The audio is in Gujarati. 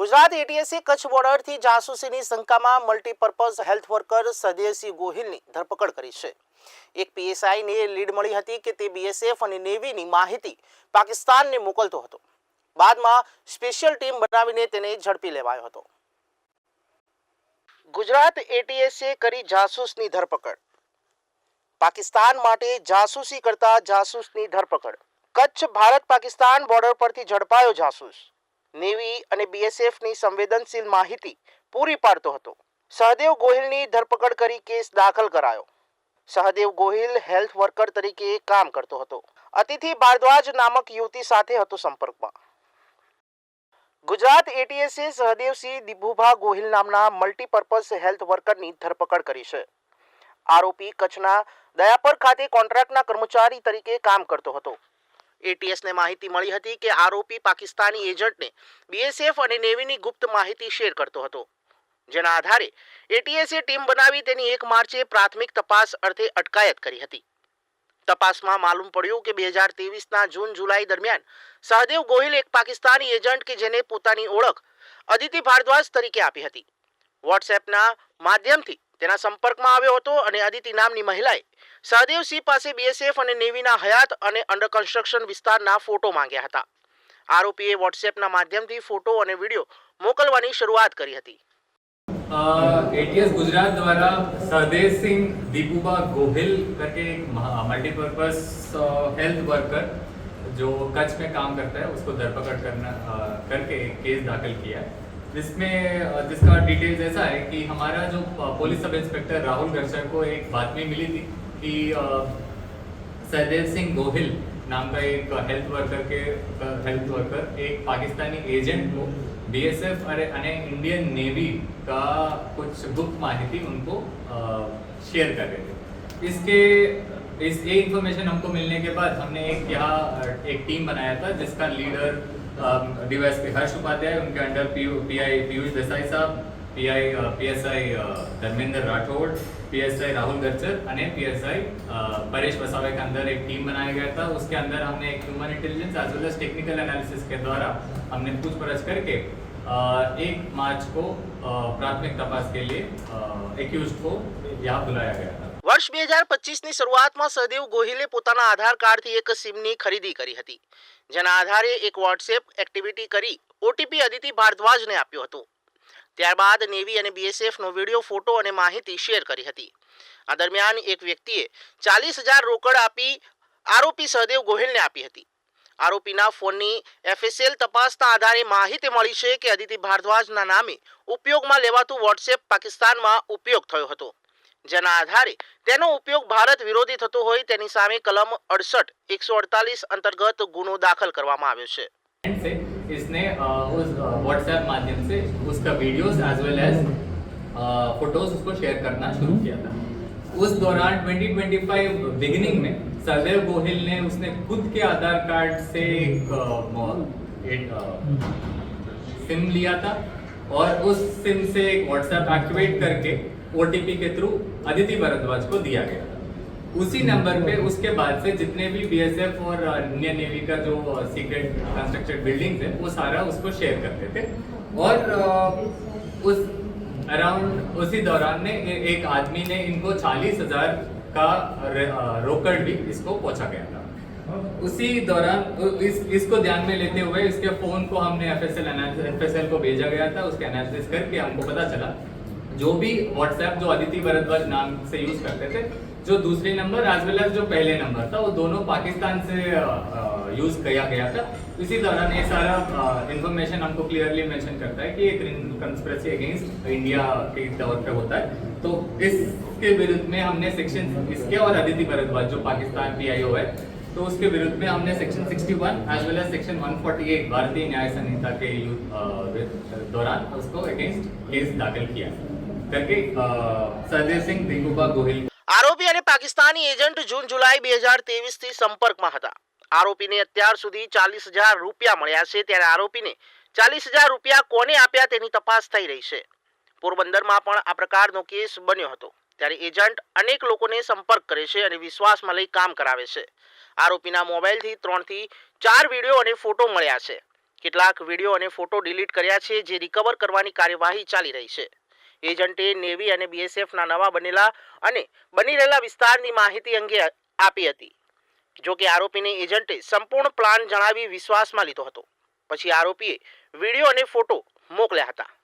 ગુજરાત એટીએસે કચ્છ બોર્ડરથી જાસૂસીની શંકામાં મલ્ટીપર્પઝ હેલ્થ વર્કર સદેવસિંહ ગોહિલની ધરપકડ કરી છે. એક પીએસઆઈને લીડ મળી હતી કે તે બીએસએફ અને નેવીની માહિતી પાકિસ્તાનને મોકલતો હતો. બાદમાં સ્પેશિયલ ટીમ બનાવીને તેને ઝડપી લેવાયો હતો. ગુજરાત એટીએસે કરી જાસૂસની ધરપકડ. પાકિસ્તાન માટે જાસૂસી કરતા જાસૂસની ધરપકડ. કચ્છ, ભારત, પાકિસ્તાન બોર્ડર પરથી ઝડપાયો જાસૂસ. નેવી અને બીએસએફની સંવેદનશીલ માહિતી પૂરી પાડતો હતો. સહદેવ ગોહિલની ધરપકડ કરી કેસ દાખલ કરાયો. સહદેવ ગોહિલ હેલ્થ વર્કર તરીકે કામ કરતો હતો. અતિથિ ભારદ્વાજ નામક યુવતી સાથે હતો સંપર્કમાં. ગુજરાત એટીએસે સહદેવસિંહ દિભુભા ગોહિલ નામના મલ્ટીપર્પઝ હેલ્થ વર્કરની ધરપકડ કરી છે. આરોપી કચ્છના દયાપર ખાતે કોન્ટ્રાક્ટના કર્મચારી તરીકે કામ કરતો હતો. એટીએસને માહિતી મળી હતી કે આરોપી પાકિસ્તાની એજન્ટને બીએસએફ અને નેવીની ગુપ્ત માહિતી શેર કરતો હતો. જેના આધારે એટીએસે ટીમ બનાવી તેની એક માર્ચે પ્રાથમિક તપાસ અર્થે અટકાયત કરી હતી. તપાસમાં માલુમ પડ્યું કે બે હજાર ત્રેવીસના જૂન જુલાઈ દરમિયાન સહદેવ ગોહિલ એક પાકિસ્તાની એજન્ટ કે જેને પોતાની ઓળખ અદિતિ ભારદ્વાજ તરીકે આપી હતી. વોટ્સએપના માધ્યમથી તેના સંપર્કમાં આવ્યો હતો અને અદિતિ નામની મહિલાએ સહદેવસિંહ પાસે બીએસએફ અને નેવીના હયાત અને અંડર કન્સ્ટ્રક્શન વિસ્તારના ફોટો માંગ્યા હતા આરોપીએ વોટ્સએપના માધ્યમથી ફોટો અને વિડીયો મોકલવાની શરૂઆત કરી હતી एटीएस गुजरात द्वारा सहदेव सिंह दीपूबा गोहिल करके एक मल्टीपर्पज हेल्थ वर्कर जो कच्छ में काम करता है उसको धरपकड़ करना अ, करके एक केस दाखिल किया है जिसमें अ, जिसका डिटेल्स ऐसा है कि हमारा जो अ, police sub inspector Rahul Garsar को एक बातमी मिली थी कि सहदेव सिंह गोहिल नाम का एक हेल्थ वर्कर के हेल्थ वर्कर एक पाकिस्तानी एजेंट को बीएसएफ और અને इंडियन नेवी का कुछ गुप्त माहिती उनको शेयर कर रहे थे। इसके, इस, ये इन्फॉर्मेशन हमको मिलने के बाद हमने एक यहाँ एक टीम बनाया था जिसका लीडर डीवाईएसपी हर्ष उपाध्याय, उनके under P P I Piyush Desai साहब PI PSI Dharmendra Rathod PSI Rahul Gachchar અને पीएसआई परेश वसावे के अंदर एक टीम बनाया गया था उसके अंदर हमने एक human intelligence as well as technical analysis के द्वारा हमने पूछपरछ करके अ, एक मार्च को अ, प्राथमिक तपास के लिए एक्यूज को यहाँ बुलाया गया था વર્ષ બે હજાર પચીસની શરૂઆતમાં સહદેવ ગોહિલે પોતાના આધાર કાર્ડથી એક સિમની ખરીદી કરી હતી જેના આધારે એક વોટ્સએપ એક્ટિવિટી કરી ઓટીપી અદિતિ ભારદ્વાજને આપ્યો હતો ત્યારબાદ નેવી અને બીએસએફનો વીડિયો ફોટો અને માહિતી શેર કરી હતી. આ દરમિયાન એક વ્યક્તિએ ચાલીસ હજાર રોકડ આપી આરોપી સહદેવ ગોહિલને આપી હતી. આરોપીના ફોનની એફએસએલ તપાસના આધારે માહિતી મળી છે કે અદિતિ ભારદ્વાજના નામે ઉપયોગમાં લેવાતું વોટ્સએપ પાકિસ્તાનમાં ઉપયોગ થયો હતો. જેના આધારે તેનો ઉપયોગ ભારત વિરોધી થતો હોય તેની સામે કલમ અડસઠ, એકસો અડતાલીસ અંતર્ગત ગુનો દાખલ કરવામાં આવ્યો છે. से इसने उस व्हाट्सएप माध्यम से उसका videos as well as photos उसको शेयर करना शुरू किया था। उस दौरान 2025 बिगिनिंग में सदैव गोहिल ने उसने खुद के आधार कार्ड से एक, सिम लिया था और उस सिम से एक व्हाट्सएप एक्टिवेट करके ओटीपी के थ्रू अदिति भारद्वाज को दिया गया था। उसी नंबर पे, उसके बाद से जितने भी बीएसएफ और इंडियन नेवी का जो सीक्रेट कंस्ट्रक्टेड बिल्डिंग्स है, वो सारा उसको शेयर करते थे। और उस अराउंड उसी दौरान ने एक आदमी ने इनको चालीस हज़ार का रोकड़ भी इसको पहुँचा गया था। उसी दौरान इस, इसको ध्यान में लेते हुए इसके फ़ोन को हमने एफएसएल एफएसएल को भेजा गया था, उसके एनालिसिस करके हमको पता चला जो भी व्हाट्सएप जो अदिति भारद्वाज नाम से यूज़ करते थे, जो दूसरे नंबर एज वेल एज जो पहले नंबर था, वो दोनों पाकिस्तान से यूज़ किया गया था। इसी दौरान ये सारा इंफॉर्मेशन हमको क्लियरली मेंशन करता है कि एक कंस्पिरेसी अगेंस्ट इंडिया के तौर पे होता है। तो इसके विरुद्ध में हमने सेक्शन इसके और अदिति भारद्वाज जो पाकिस्तान पीआईओ है तो उसके विरुद्ध में हमने section 61 as well as section 148 Bharatiya Nyaya संहिता के दौरान उसको अगेंस्ट केस दाखिल किया। સર્જયસિંહ ભીખુભા ગોહિલ આરોપી અને પાકિસ્તાની એજન્ટ જૂન જુલાઈ બે હજારથી સંપર્કમાં હતા આરોપીને અત્યાર સુધી ચાલીસ હજાર રૂપિયા મળ્યા છે ત્યારે આરોપીને ચાલીસ હજાર રૂપિયા કોને આપ્યા તેની તપાસ થઈ રહી છે. પોરબંદરમાં પણ આ પ્રકારનો કેસ બન્યો હતો. ત્યારે એજન્ટ અનેક લોકોને સંપર્ક કરે છે અને વિશ્વાસમાં લઈ કામ કરાવે છે. આરોપીના મોબાઈલથી ત્રણથી ચાર વીડિયો અને ફોટો મળ્યા છે. કેટલાક વીડિયો અને ફોટો ડિલીટ કર્યા છે, જે રિકવર કરવાની કાર્યવાહી ચાલી રહી છે. એજન્ટે નેવી અને બીએસએફના નવા બનેલા અને બની રહેલા વિસ્તારની માહિતી અંગે આપી હતી. જો કે આરોપીને એજન્ટે સંપૂર્ણ પ્લાન જણાવી વિશ્વાસમાં લીધો હતો. પછી આરોપીએ વીડિયો અને ફોટો મોકલ્યા હતા.